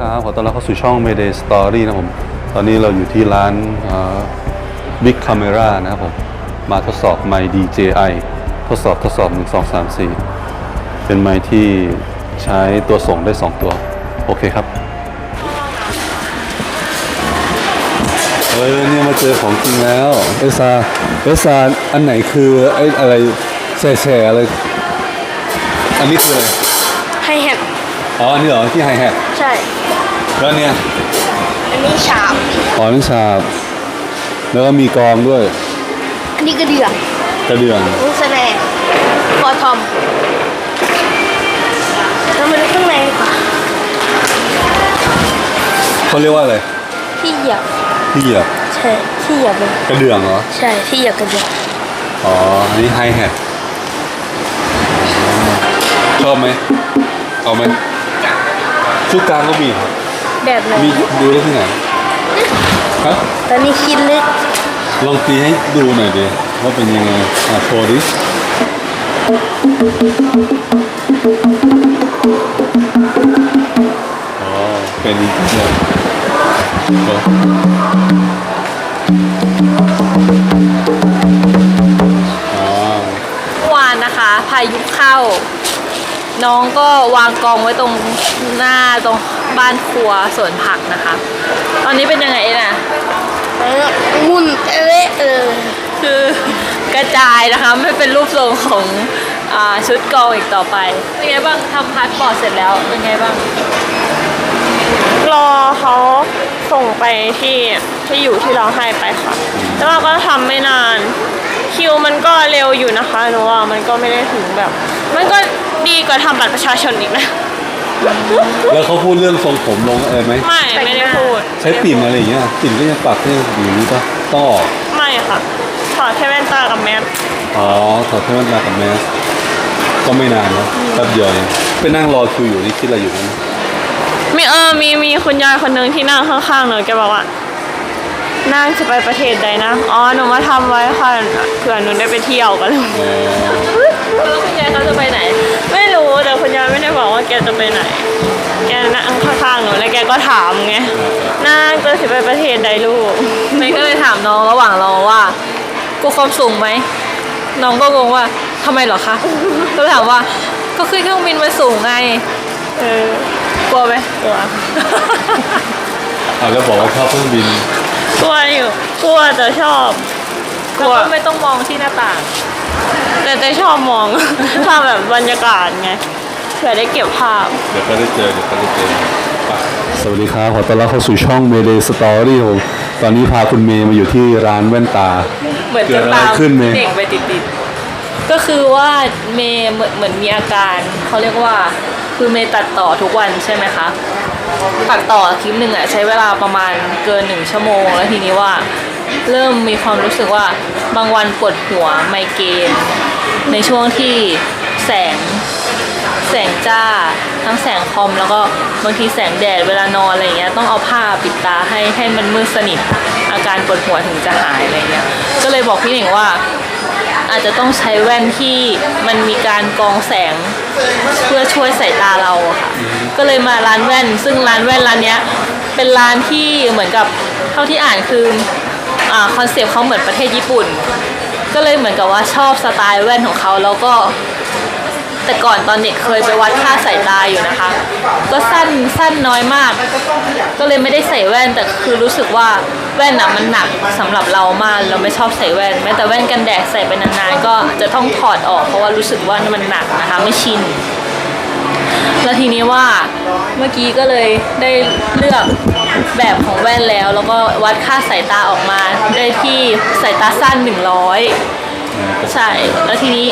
ครับขอต้อนรับเข้าสู่ช่อง Mayday Story นะครับผม ตอนนี้เราอยู่ที่ร้านอ่า Big Camera นะครับผม มาทดสอบไมค์ DJI ทดสอบทดสอบ 1 2 3 4 เป็นไมค์ที่ใช้ตัวส่งได้ 2 ตัว โอเคครับเออเนี่ยมาเจอของจริงแล้วเอซาเอซาอันไหนคือไอ้อะไรแฉะๆอะไร อันนี้คืออะไรไฮแฮทอ๋อ อันนี้เหรอที่ไฮแฮท ใช่ แล้วเนี่ยอันนี้ฉาบ อ๋อนี่ฉาบ แล้วก็มีกลองด้วย อันนี้กระเดื่องกระเดื่องลูกแสดงคอทอมแล้วมาดูข้างในดีกว่าเขาเรียกว่าอะไร ที่เหยียบ ที่เหยียบ ใช่ ที่เหยียบเลยกระเดื่องเหรอ ใช่ ที่เหยียบกระเดื่อง อ๋อ อันนี้ไฮแฮทชอบไหม เอาไหม ชุดกลางก็มีครับแบบไหนมีดูได้ที่ไหนฮะตอนนี้คิดลึกลองตีให้ดูหน่อยดิว่าเป็นยังไงอะโชว์ดิอ๋อเป็นอีกอย่างโอ้อ๋อเมื่อวานนะคะ พายุเข้า น้องก็วางกองไว้ตรงหน้าตรงบ้านครัวสวนผักนะคะ ตอนนี้เป็นยังไงนะเออมุ่นเอะเออคือกระจายนะคะไม่เป็นรูปทรงของอาชุดกองอีกต่อไปเป็นไงบ้างทำพาสปอร์ตเสร็จแล้วเป็นไงบ้างรอเขาส่งไปที่ที่อยู่ที่เราให้ไปค่ะแล้วเราก็ทำไม่นานคิวมันก็เร็วอยู่นะคะหนูว่ามันก็ไม่ได้ถึงแบบ มันก็ดีกว่าทำบัตรประชาชนอีกนะ แล้วเขาพูดเรื่องทรงผมลงอะไรไหมไม่ไม่ได้พูดใช้ปิ่นอะไรอย่างเงี้ยปิ่นก็ยังปักให้อยู่อย่างนี้ปะต้องออกไม่ค่ะถอดแค่แว่นตากับแมสอ๋อถอดแค่แว่นตากับแมสก็ไม่นานนะแป๊บเดียวเองไปนั่งรอคิวอยู่นี่คิดอะไรอยู่นะมีเออมีมีคุณยายคนหนึ่งที่นั่งข้างๆหนูแกบอกว่านั่งจะไปประเทศใดนะ อ๋อ หนูมาทำไว้ค่ะเผื่อหนูได้ไปเที่ยวกันเลยเออ แล้วคุณยายเขาจะไปไหน ไม่รู้แต่คุณยายไม่ได้บอกว่าแกจะไปไหน แกนั่งข้างๆหนูแล้วแกก็ถามไงนั่งจะไปประเทศใดลูกเมย์ก็เลยถามน้องระหว่างรอว่ากลัวความสูงไหมน้องก็งงว่าทำไมเหรอคะก็เลยถามว่าก็ขึ้นเครื่องบินมาสูงไงเออกลัวไหมกลัวอะแล้วบอกว่าชอบเครื่องบินกลัวอยู่กลัวแต่ชอบ กแล้ลัววก็ไม่ต้องมองที่หน้าต่าง แต่แต่ชอบมองชอบแบบบรรยากาศไงเผื่อได้เก็บภาพ เดี๋ยวก็ได้เจอเดี๋ยวก็ได้เจอไปสวัสดีครับขอต้อนรับเข้าสู่ช่อง Mayday Story ผมตอนนี้พาคุณเมย์มาอยู่ที่ร้านแว่นตา เหมือนเกิจะดอะไรตามขึ้นเมย์ เด็กไปติดๆ ก็คือว่าเมย์เหมือนเหมือนมีอาการเขาเรียกว่าคือเมย์ตัดต่อทุกวันใช่ไหมคะตัดต่อคลิปหนึ่งอะใช้เวลาประมาณเกินหนึ่งชั่วโมง แล้วทีนี้ว่า เริ่มมีความรู้สึกว่าบางวันปวดหัวไมเกรนในช่วงที่แสงแสงจ้า ทั้งแสงคอมแล้วก็บางทีแสงแดดเวลานอนอะไรเงี้ยต้องเอาผ้าปิดตาให้ให้มันมืดสนิทอาการปวดหัวถึงจะหายอะไรเงี้ยก็เลยบอกพี่หนิงว่าอาจจะต้องใช้แว่นที่มันมีการกรองแสงเพื่อช่วยสายตาเราอะค่ะก็เลยมาร้านแว่น ซึ่งร้านแว่นร้านเนี้ยเป็นร้านที่เหมือนกับเท่าที่อ่านคืออ่า คอนเซปต์เขาเหมือนประเทศญี่ปุ่น ก็เลยเหมือนกับว่าชอบสไตล์แว่นของเขาแล้วก็ แต่ก่อนตอนเด็กเคยไปวัดค่าสายตาอยู่นะคะ ก็สั้นสั้นน้อยมาก ก็เลยไม่ได้ใส่แว่นแต่คือรู้สึกว่าแว่นอะมันหนักสำหรับเรามากเราไม่ชอบใส่แว่นแม้แต่แว่นกันแดดใส่ไปนานๆก็จะต้องถอดออกเพราะว่ารู้สึกว่ามันหนักนะคะไม่ชินแล้วทีนี้ว่าเมื่อกี้ก็เลยได้เลือก แบบของแว่นแล้ว แล้วก็วัดค่าสายตาออกมาได้ที่สายตาสั้น 100 ใช่ แล้วทีนี้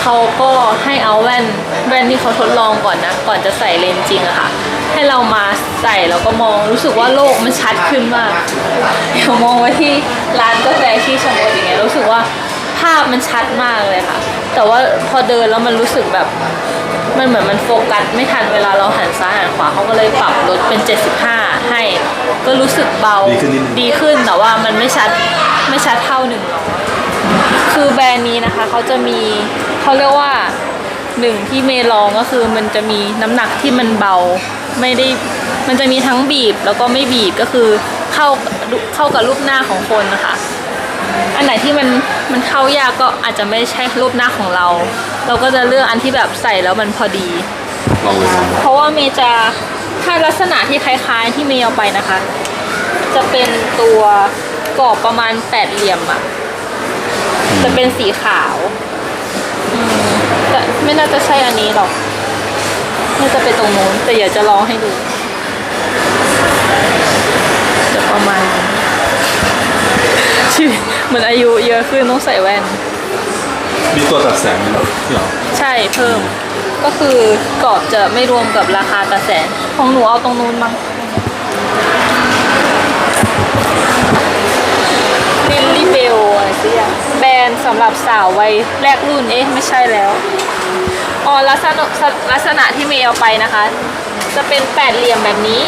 เขาก็ให้เอาแว่นแว่นที่เขาทดลองก่อนนะ ก่อนจะใส่เลนส์จริงอะค่ะ ให้เรามาใส่แล้วก็มองรู้สึกว่าโลกมันชัดขึ้นมากเดี๋ยวมองไว้ที่ร้านกาแฟที่ชมรมอย่างเงี้ยรู้สึกว่าภาพมันชัดมากเลยค่ะ แต่ว่าพอเดินแล้วมันรู้สึกแบบมันเหมือนมันโฟกัสไม่ทันเวลาเราหันซ้ายหันขวาเขาก็เลยปรับลดเป็น 75 ให้ ก็รู้สึกเบาดีขึ้นนิดนึง ดีขึ้นแต่ว่ามันไม่ชัดไม่ชัดเท่าหนึ่งหรอกคือแบรนด์นี้นะคะเขาจะมีเขาเรียกว่าหนึ่งที่เมย์ลองก็คือมันจะมีน้ำหนักที่มันเบาไม่ได้มันจะมีทั้งบีบแล้วก็ไม่บีบก็คือเข้าเข้ากับรูปหน้าของคนนะคะ อันไหนที่มันมันเข้ายากก็อาจจะไม่ใช่รูปหน้าของเรา เราก็จะเลือกอันที่แบบใส่แล้วมันพอดี ลองเลยลองเลยเพราะว่าเมย์จะ ถ้าลักษณะที่คล้ายๆที่เมย์เอาไปนะคะ จะเป็นตัวกรอบประมาณแปดเหลี่ยมอะจะเป็นสีขาวอืมแต่ไม่น่าจะใช่อันนี้หรอกน่าจะเป็นตรงนู้นแต่อยากจะลองให้ดูจะประมาณนี้ชีวิตเหมือนอายุเยอะขึ้นต้องใส่แว่น มีตัวตัดแสงไหมครับพี่หรอใช่เพิ่ม ก็คือกรอบจะไม่รวมกับราคาตาแสนของหนูเอาตรงนู้นมั้งลิลลี่เบลอะไรสักอย่างแบรนด์สำหรับสาววัยแรกรุ่นเอ๊ะไม่ใช่แล้วอ๋อลักษณะลักษณะที่เมย์เอาไปนะคะ จะเป็นแปดเหลี่ยมแบบนี้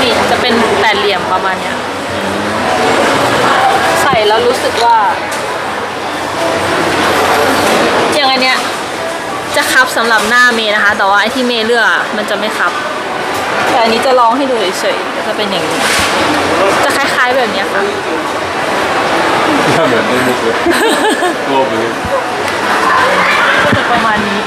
นี่จะเป็นแปดเหลี่ยมประมาณเนี้ยใส่แล้วรู้สึกว่า อย่างอันเนี้ย จะคับสำหรับหน้าเมย์นะคะ แต่ว่าไอที่เมย์เลือกอะมันจะไม่คับ แต่อันนี้จะลองให้ดูเฉยๆจะเป็นอย่างนี้ จะคล้ายๆแบบเนี้ยค่ะเหมือนในมุกเลยโลกเลยก็จะประมาณนี้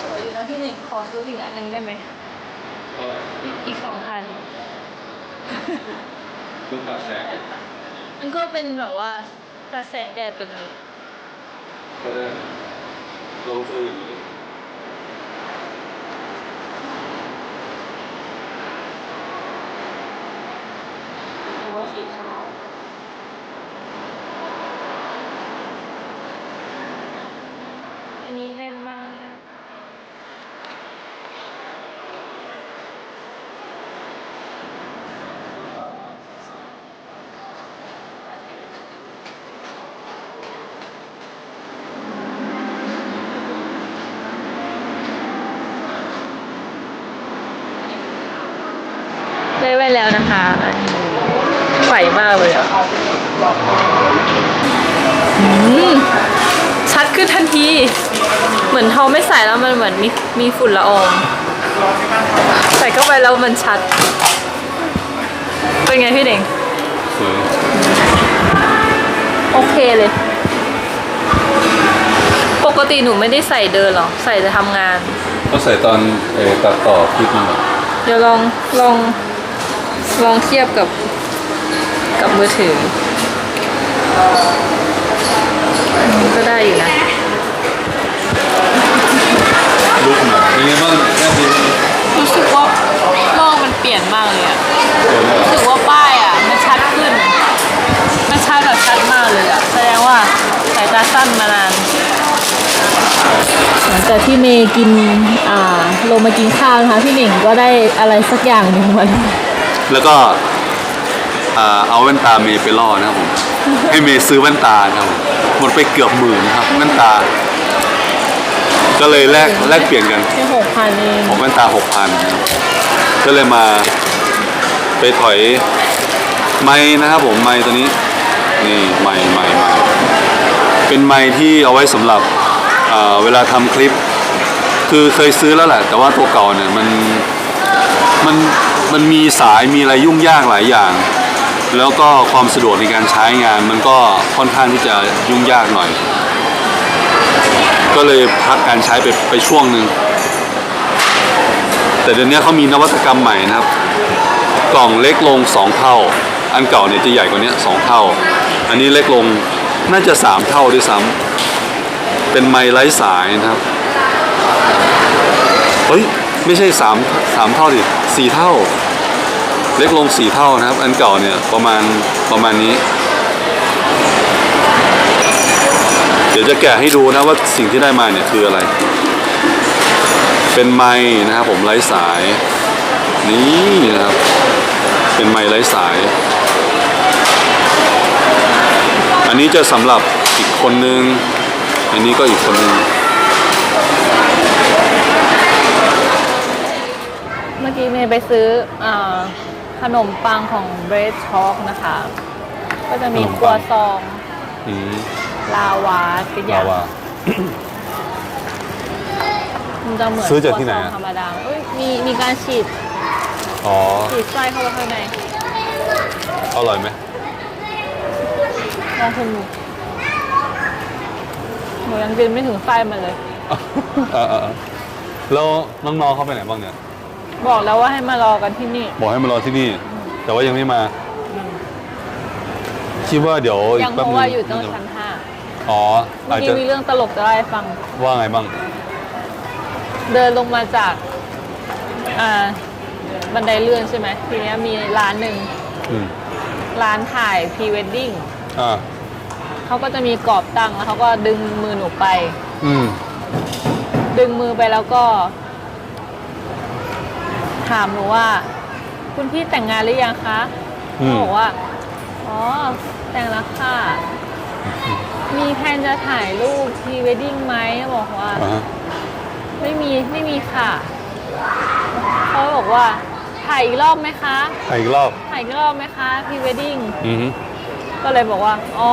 สวยอยู่นะพี่หนึ่งขอซื้ออีกอันหนึ่งได้ไหมอีกสองพัน ตัวตัดแสงมันก็เป็นแบบว่าตาแสงแดดไปเลยก็ได้ลองซื้อ หรือว่าสีขาว อันนี้แน่นมากเลยอะได้ไว้แล้วนะคะอันนี้ ใสมากเลยอะอืมชัดขึ้นทันที เหมือนทอไม่ใส่แล้วมันเหมือนมีมีฝุ่นละออง ใส่เข้าไปแล้วมันชัด เป็นไงพี่เด่งสวยโอเคเลย ปกติหนูไม่ได้ใส่เดินหรอกใส่จะทำงาน ก็ใส่ตอนเอ่อตัดต่อคลิปนี่แหละเดี๋ยวลองลอง ลองเทียบกับกับมือถืออืมก็ได้อยู่นะลุกหน่อยเป็นไงบ้างแค่ดีรู้สึกว่าโลกมันเปลี่ยนมากเลยอะสวยเลยรู้สึกว่าป้ายอะมันชัดขึ้น มันชัดแบบชัดมากเลยอะแสดงว่าสายตาสั้นมานานหลังจากที่เมย์กิน อ่า ลงมากินข้าวนะคะ พี่หนิงก็ได้อะไรสักอย่างหนึ่งมา แล้วก็อ่าเอาแว่นตาเมย์ไปล่อนะครับผม ให้เมย์ซื้อแว่นตานะครับผมหมดไปเกือบหมื่นนะครับแว่นตา ก็เลยแลกแลกเปลี่ยนกัน แค่หกพันเองผมแว่นตาหกพันก็เลยมาไปถอยไม้นะครับผมไม้ตัวนี้ นี่ไม้ไม้ไม้เป็นไม้ที่เอาไว้สำหรับอ่าเวลาทำคลิป คือเคยซื้อแล้วแหละ แต่ว่าตัวเก่าเนี่ยมันมัน มันมีสายมีอะไรยุ่งยากหลายอย่าง แล้วก็ความสะดวกในการใช้งาน มันก็ค่อนข้างที่จะยุ่งยากหน่อย ก็เลยพักการใช้ไปไปช่วงหนึ่งแต่เดี๋ยวนี้เขามีนวัตกรรมใหม่นะครับ กล่องเล็กลง 2 เท่า อันเก่าเนี่ยจะใหญ่กว่านี้สองเท่า อันนี้เล็กลงน่าจะ 3 เท่าด้วยซ้ำเป็นไม้ไร้สายนะครับ เฮ้ย ไม่ใช่3 3เท่าดิสี่เท่า เล็กลง4เท่านะครับ อันเก่าเนี่ยประมาณประมาณนี้ เดี๋ยวจะแกะให้ดูนะว่าสิ่งที่ได้มาเนี่ยคืออะไร เป็นไม้นะครับผมไร้สาย นี่นะครับ เป็นไม้ไร้สาย อันนี้จะสำหรับอีกคนนึง อันนี้ก็อีกคนนึง มื่อกี้เมย์ไปซื้ออาขนมปังของ Bread Talk นะคะ ก็จะมีครัวซองอืมลาวาทุกอย่าลางวา มันจะเหมือนซื้อจากที่ไหนครัวซอะ องธรรมดาเอ้ยมีมีการฉีดอ๋อ ฉีดไส้เข้าไปข้างในอร่อยไหมลองชิมดูหนูยังกินไม่ถึงไส้มันเลย เออเออเออแล้วน้องๆเขาไปไหนบ้างเนี่ย บอกแล้วว่าให้มารอกันที่นี่ บอกให้มารอที่นี่ แต่ว่ายังไม่มา คิดว่าเดี๋ยวอียักงแป๊บเพนึราะว่าอยู่ตรงชั้นห้าอ๋อเมื่อาอจกี้จะมีเรื่องตลกจะเล่าให้ฟัง ว่าไงบ้าง เดินลงมาจาก อ่า บันไดเลื่อนใช่ไหมทีเนี้ยมีร้านหนึ่งอืมร้านถ่ายพรีเวดดิ้งอ่าเขาก็จะมีกรอบตั้งแล้วเขาก็ดึงมือหนูไป อืมดึงมือไปแล้วก็ ถามหนูว่า คุณพี่แต่งงานหรือยังคะอืมเขาบอกว่า อ๋อ แต่งแล้วค่ะ มีแพลนจะถ่ายรูปพรีเวดดิ้งไหมบอกว่า อ่าฮะไม่มีไม่มีค่ะ เขาบอกว่า ถ่ายอีกรอบไหมคะถ่ายอีกรอบถ่ายอีกรอบไหมคะพรีเวดดิ้ง อือฮึ ก็เลยบอกว่า อ๋อ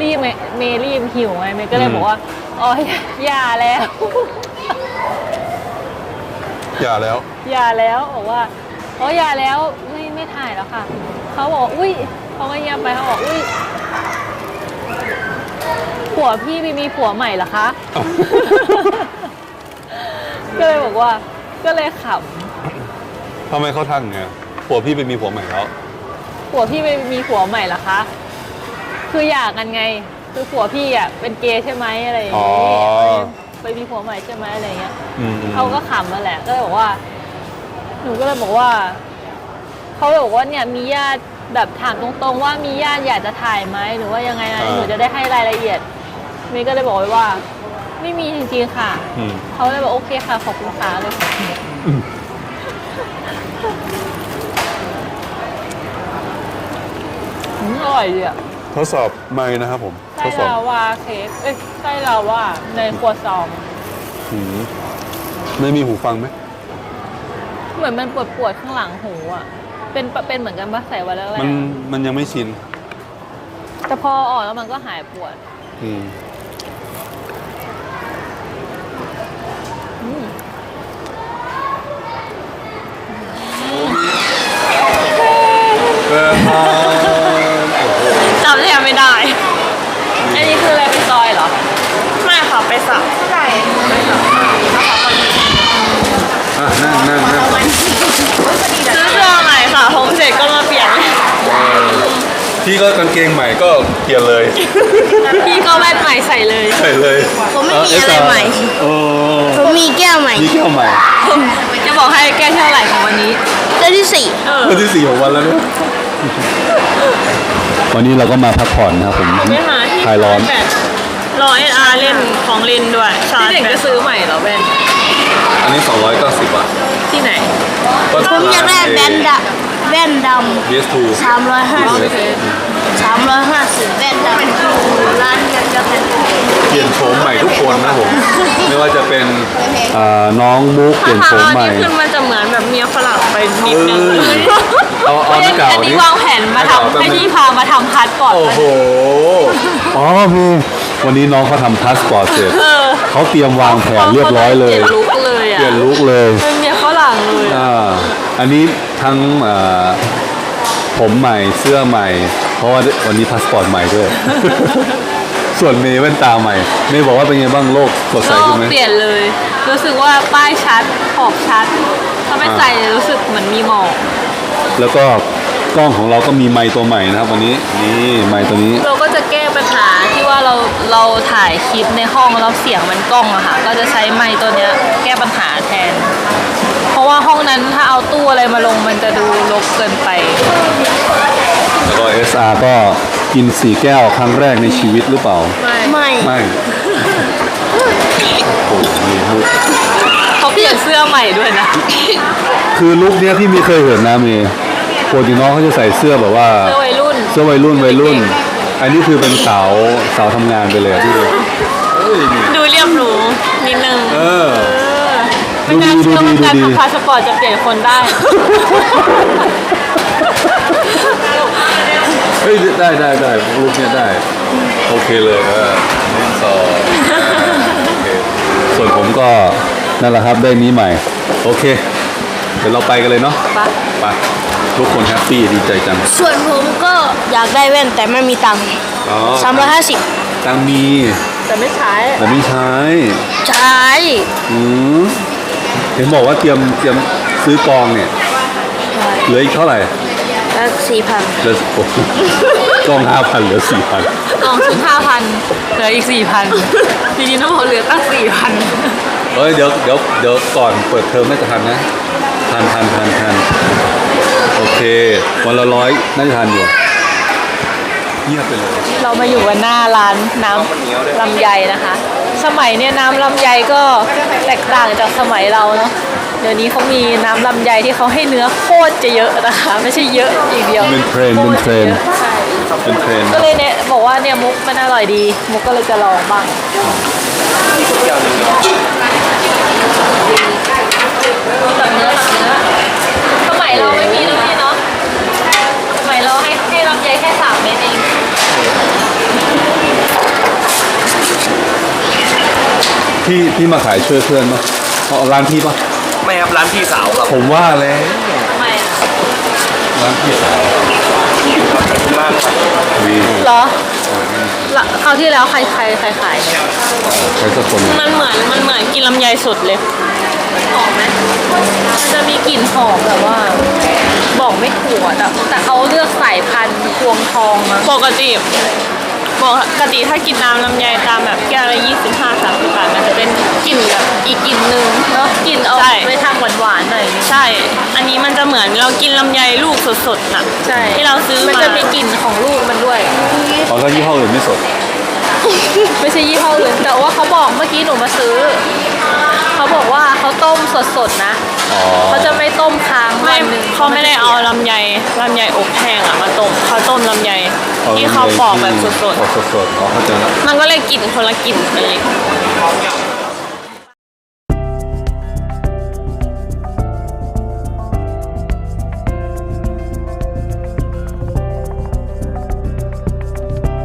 รีบไหมเมย์รีบหิวไงเมย์ก็เลยอืม บอกว่า อ๋อ อย่าแล้ว อย่าแล้ว อย่าแล้วบอกว่าอ๋ออย่าแล้วไม่ไม่ถ่ายแล้วค่ะเขาบอกอุ้ยเขาก็เงียบไปเขาบอกอุ้ยผัวพี่ไปมีผัวใหม่เหรอคะ ก็เลยบอกว่า ก็เลยขทำไมเขาทักไงผัวพี่ไปมีผัวใหม่แล้วำผัวพี่ไปมีผัวใหม่เหรอคะ คืออยากกันไง คือผัวพี่อะเป็นเกย์ใช่ไหมอะไรอย่างอ๋งี้อ ไปมีผัวใหม่ใช่ไหมอะไรอย่างเงี้ยอืมอืมเขาก็ขำมาแหละ ก็เลยบอกว่า หนูก็เลยบอกว่าเขาเลยบอกว่าเนี่ยมีญาติแบบถามตรงๆ ว่ามีญาติอยากจะถ่ายไหมหรือว่ายังไงนะหนูจะได้ให้รายละเอียดเมย์ก็เลยบอกไว้ว่า ไม่มีจริงๆค่ะอืมเขาเลยบอกโอเคค่ะขอบคุณค่ะเลยอืมอร่อยดีอะ ทดสอบไม่นะครับผมไส้ทดสอบลาวาเค้กเอ้ยไส้ลาวาในครัวซอง อืมไม่มีหูฟังไหมเหมือนมันปวดปวดๆข้างหลังหูอะ เป็นเป็นเหมือนกันปะใส่วันแรกมันมันยังไม่ชินๆแต่พอออกแล้วมันก็หายปวด อืม อืม เออ จำแทบไม่ได้ อันนี้คืออะไรเป็นซอยเหรอ ไม่ค่ะไปสับ อะนั่งนั่งนั่ง ซื้อเสื้อใหม่ค่ะโฮมเสร็จก็มาเปลี่ยน พี่ ก็กางเกงใหม่ก็เปลี่ยนเลยพี่ก็แว่นใหม่ใส่เลยใส่เลยผมไม่มีอะไรใหม่โอ้ผมมีแก้วใหม่มีแก้วใหม่ จะบอกให้แก้เท่าไหร่ของวันนี้แก้วที่สี่วันที่สี่ของวันแล้วเนี่ยวันนี้เราก็มาพักผ่อนนะครับผมไปหาที่คลายร้อนแบตรอเออาร์เล่นของเล่นด้วยชาพี่ร์จเด็กแบจะตซื้อใหม่เหรอแว่นอันนี้ 290บาทที่ไหนผมอยากได้แว่นดำ แว่นด BS2 ำสามร้อยห้าสิบสามร้อยห้าสิบแว่นดำร้านยังจะเป็นเปลี่ยนโฉมใหม่ทุกคนนะผม ไม่ว่าจะเป็นอ่าน้องมุกเปลี่ยนโฉมใหม่นี่ขึ้นมันจะเหมือนแบบเมียฝรั่งไปนิดนึงเอ้ยเอาเอาหน้าเก่าอันนี้นี้วางแผนมาทำให้พี่พามาทำพาสปอร์ตโอ้โห อ๋อพี่ วันนี้น้องเขาทำพาสปอร์ตเสร็จเขาเตรียมวางแผนเรียบร้อยเลย เปลี่ยนลุคเลยอะเปลี่ยนลุกเลยเป็นเมียฝรั่งเลยอะอ่าอันนี้ ทั้งอ่าผมใหม่เสื้อใหม่ เพราะว่าวันนี้พาสปอร์ตใหม่ด้วย ส่วนเมย์แว่นตาใหม่เมย์บอกว่าเป็นไงบ้างโลกสดใสก็ขึ้นไหมเปลี่ยนเลย รู้สึกว่าป้ายชัดขอบชัดถ้าไม่ใส่รู้สึกเหมือนมีหมอกแล้วก็กล้องของเราก็มีไมค์ตัวใหม่นะครับ วันนี้นี่ไมค์ตัวนี้ เราก็จะแก้ปัญหาที่ว่าเราเราถ่ายคลิปในห้องแล้วเสียงมันกล้องอะค่ะก็จะใช้ไมค์ตัวเนี้ยแก้ปัญหาแทน เพราะว่าห้องนั้นถ้าเอาตู้อะไรมาลงมันจะดูรกเกินไป แล้วก็ SR ก็กินสี่แก้วครั้งแรกในชีวิตหรือเปล่า ไม่ไม่โอ้โหนี่มุกเขาเปลี่ยนเสื้อใหม่ด้วยนะ คือลุคเนี้ยพี่ไม่เคยเห็นนะเมย์ปกติน้องเขาจะใส่เสื้อแบบว่า เสื้อวัยรุ่น เสื้อวัยรุ่นวัยรุ่น อันนี้คือเป็นสาวสาวทำงานไปเลยอะที่ดูเอ้ยนี่ดูเรียบหรูนิดนึง เออ ไม่น่าเชื่อว่าการดูดีดูดีทำพาสปอร์ตจะเปลี่ยนคนได้สเฮ้ยได้ได้ได้รูปเนี้ยได้ โอเคเลยเออหนึ่งสองโอเคส่วนผมก็นั่นแหละครับได้นี้ใหม่ โอเค เดี๋ยวเราไปกันเลยเนาะปะไปทุกคนแฮปปี้ดีใจจังส่วนผมก็อยากได้แว่นแต่ไม่มีตังค์อ๋อสามร้อยห้าสิบตังค์มีแต่ไม่ใช้แต่ไม่ใช้ใช้ อืมเห็นบอกว่าเตรียมเตรียมซื้อกองเนี่ยเหลืออีกเท่าไหร่แล้วสี่พันเหลือโอ้โหกองห้าพันเหลือสี่พันกองชุดห้าพันเหลืออีกสี่พันทีนี้น้องบอกเหลือตั้งสี่พันเฮ้ยเดี๋ยวเดี๋ยวเดี๋ยวก่อนเปิดเทอมน่าจะทันนะทันทันทันทันโอเค วันละร้อยน่าจะทันอยู่เงียบไปเลย เรามาอยู่กันหน้าร้านน้ำลำไยนะคะ สมัยเนี่ยน้ำลำไยก็แตกต่างจากสมัยเราเนาะเดี๋ยวนี้เขามีน้ำลำไยที่เขาให้เนื้อโคตรจะเยอะนะคะ ไม่ใช่เยอะอย่างเดียวเป็นเทรนด์เป็นเทรนด์ใช่เป็นเทรนด์ก็เลยเนี่ยบอกว่าเนี่ยมุกมันอร่อยดี มุกก็เลยจะลองบ้างตัดเนื้อตัดเนื้อสมัยเราไม่มีนะพี่เนาะสมัยเราให้ให้ลำไยแค่สามเม็ดเอง พี่พี่มาขายช่วยเพื่อนปะเอาร้านพี่ปะไม่ครับร้านพี่สาวครับผมว่าแล้วทำไมอะร้านพี่สาวมากครับวีเหรอละคราวที่แล้วใครใครใครขายเนี่ยใครสักคนมันเหมือนมันเหมือนกินลำไยสดเลยหอมไหมมันจะมีกลิ่นหอมแบบว่า บอกไม่ถูกอะแต่แต่เขาเลือกสายพันธุ์พวงทองมาปกติ ปกติถ้ากินน้ำลำไยตามแบบแก้วละ25 30บาทมันจะเป็นกลิ่นแบบอีกกลิ่นหนึ่งเนาะกลิ่นออกใช่ ไปทางหวานๆหน่อยนึงใช่ อันนี้มันจะเหมือนเรากินลำไยลูกสดๆน่ะใช่ที่เราซื้อมันมาจะมีกลิ่นของลูกมันด้วยตอนก็ยี่ห้ออื่นไม่สด ไม่ใช่ยี่ห้ออื่นแต่ว่าเขาบอกเมื่อกี้หนูมาซื้อ เขาบอกว่าเขาต้มสดๆนะ อ๋อเขาจะไม่ต้มค้างไม่วันหนึ่งเขาไม่ได้เอาลำไยลำไยอบแห้งอะมาต้มเขาต้มลำไยที่เขาปอกแบบสดปอกสดๆอ๋อเข้าใจแล้วๆมันก็เลยกลิ่นคนละกลิ่นไปเลย